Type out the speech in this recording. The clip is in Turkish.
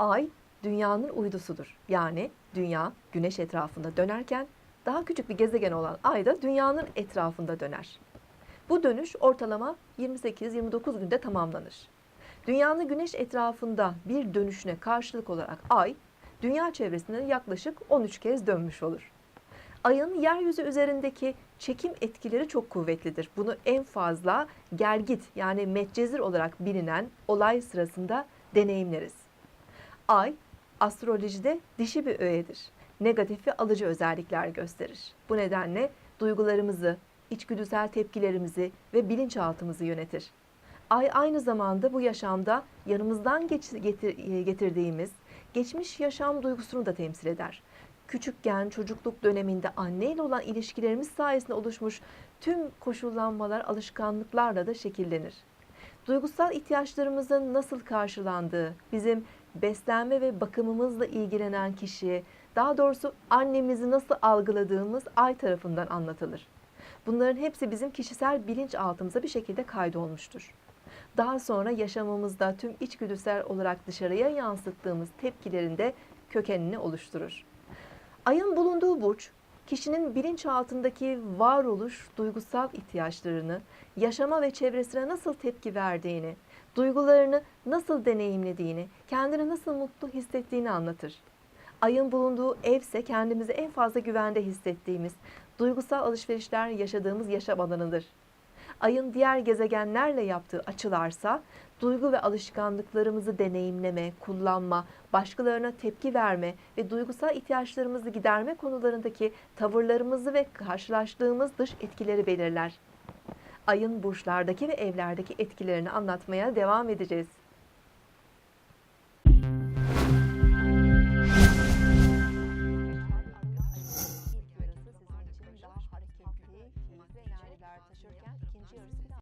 Ay dünyanın uydusudur. Yani dünya güneş etrafında dönerken daha küçük bir gezegen olan ay da dünyanın etrafında döner. Bu dönüş ortalama 28-29 günde tamamlanır. Dünyanın güneş etrafında bir dönüşüne karşılık olarak ay dünya çevresinde yaklaşık 13 kez dönmüş olur. Ayın yeryüzü üzerindeki çekim etkileri çok kuvvetlidir. Bunu en fazla gergit yani metcezir olarak bilinen olay sırasında deneyimleriz. Ay astrolojide dişi bir öğedir. Negatif ve alıcı özellikler gösterir. Bu nedenle duygularımızı, içgüdüsel tepkilerimizi ve bilinçaltımızı yönetir. Ay aynı zamanda bu yaşamda yanımızdan getir- getirdiğimiz geçmiş yaşam duygusunu da temsil eder. Küçükken, çocukluk döneminde anneyle olan ilişkilerimiz sayesinde oluşmuş tüm koşullanmalar, alışkanlıklarla da şekillenir. Duygusal ihtiyaçlarımızın nasıl karşılandığı, bizim beslenme ve bakımımızla ilgilenen kişi, daha doğrusu annemizi nasıl algıladığımız ay tarafından anlatılır. Bunların hepsi bizim kişisel bilinçaltımıza bir şekilde kaydolmuştur. Daha sonra yaşamımızda tüm içgüdüsel olarak dışarıya yansıttığımız tepkilerin de kökenini oluşturur. Ayın bulunduğu burç, kişinin bilinçaltındaki varoluş duygusal ihtiyaçlarını, yaşama ve çevresine nasıl tepki verdiğini, duygularını nasıl deneyimlediğini, kendini nasıl mutlu hissettiğini anlatır. Ayın bulunduğu evse kendimizi en fazla güvende hissettiğimiz, duygusal alışverişler yaşadığımız yaşam alanıdır. Ayın diğer gezegenlerle yaptığı açılarsa duygu ve alışkanlıklarımızı deneyimleme, kullanma, başkalarına tepki verme ve duygusal ihtiyaçlarımızı giderme konularındaki tavırlarımızı ve karşılaştığımız dış etkileri belirler. Ayın burçlardaki ve evlerdeki etkilerini anlatmaya devam edeceğiz.